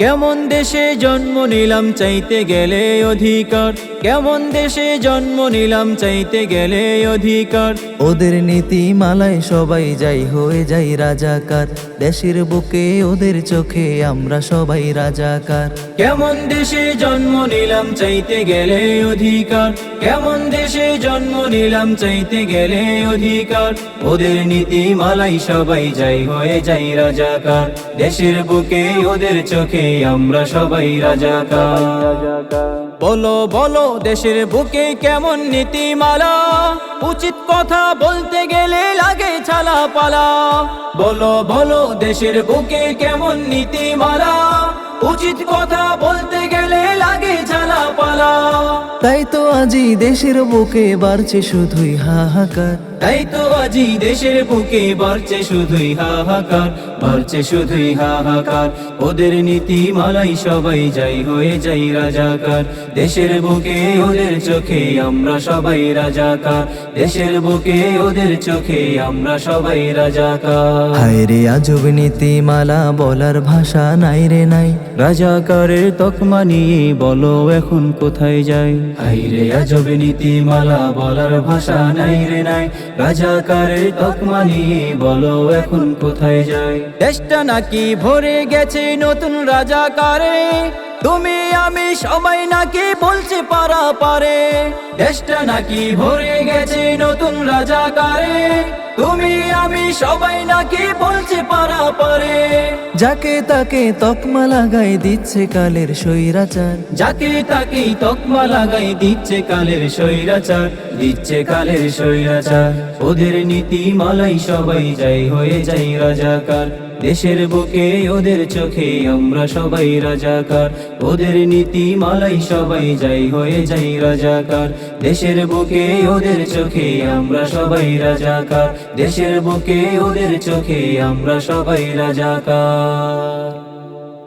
কেমন দেশে জন্ম নিলাম চাইতে গেলে অধিকার? কেমন দেশে জন্ম নিলাম চাইতে গেলে অধিকার? ওদের নীতি মালায় সবাই যাই হয়ে যাই রাজাকার। দেশের বুকে ওদের চোখে আমরা সবাই রাজাকার। কেমন দেশে জন্ম নিলাম চাইতে গেলে অধিকার? কেমন দেশে জন্ম নিলাম চাইতে গেলে অধিকার? ওদের নীতি মালাই সবাই যাই হয়ে যাই রাজাকার। দেশের বুকে ওদের চোখে আমরা সবাই রাজাকা বলো বলো, দেশের বুকে কেমন নীতিমালা? উচিত কথা বলতে গেলে লাগে ছালা পালা বলো বলো, দেশের বুকে কেমন নীতিমালা? উচিত কথা বলতে গেলে লাগে ছালা পালা তাই তো আজই দেশের বুকে বাড়ছে শুধুই হাহাকার। তাই তো আজি দেশের বুকে বাড়ছে শুধুই হাহাকার বাড়ছে শুধুই হাহাকার। ওদের নীতি মালাই সবাই যাই হয়ে যাই রাজাকার। দেশের বুকে ওদের চোখে আমরা সবাই রাজাকার। দেশের বুকে ওদের চোখে আমরা সবাই রাজাকার। হায় রে আজব নীতিমালা বলার ভাষা নাই রে নাই। রাজাকারের তকমা নিয়ে বলো এখন কোথায় যাই হাইরে আজব নীতিমালা বলার ভাষা নাই রে নাই। রাজাকারের তকমানি বলো এখন কোথায় যাই দেশটা নাকি ভরে গেছে নতুন রাজাকারে? তুমি আমি সবাই নাকি বলছে পারা পারে দেশটা নাকি ভরে গেছে নতুন রাজাকারে। তুমি আমি সবাই নাকি বলছে পারা পারে যাকে তাকে তকমা লাগাই দিচ্ছে কালের সৈরাচার যাকে তাকে তকমা লাগাই দিচ্ছে কালের স্বৈরাচার দিচ্ছে কালের স্বৈরাচার। ওদের নীতি মালাই সবাই যাই হয়ে যাই রাজাকার। দেশের বুকে ওদের চোখে আমরা সবাই রাজাকার। ওদের নীতি মালাই সবাই যাই হয়ে যাই রাজাকার। দেশের বুকে ওদের চোখে আমরা সবাই রাজাকার। দেশের বুকে ওদের চোখে আমরা সবাই রাজাকার।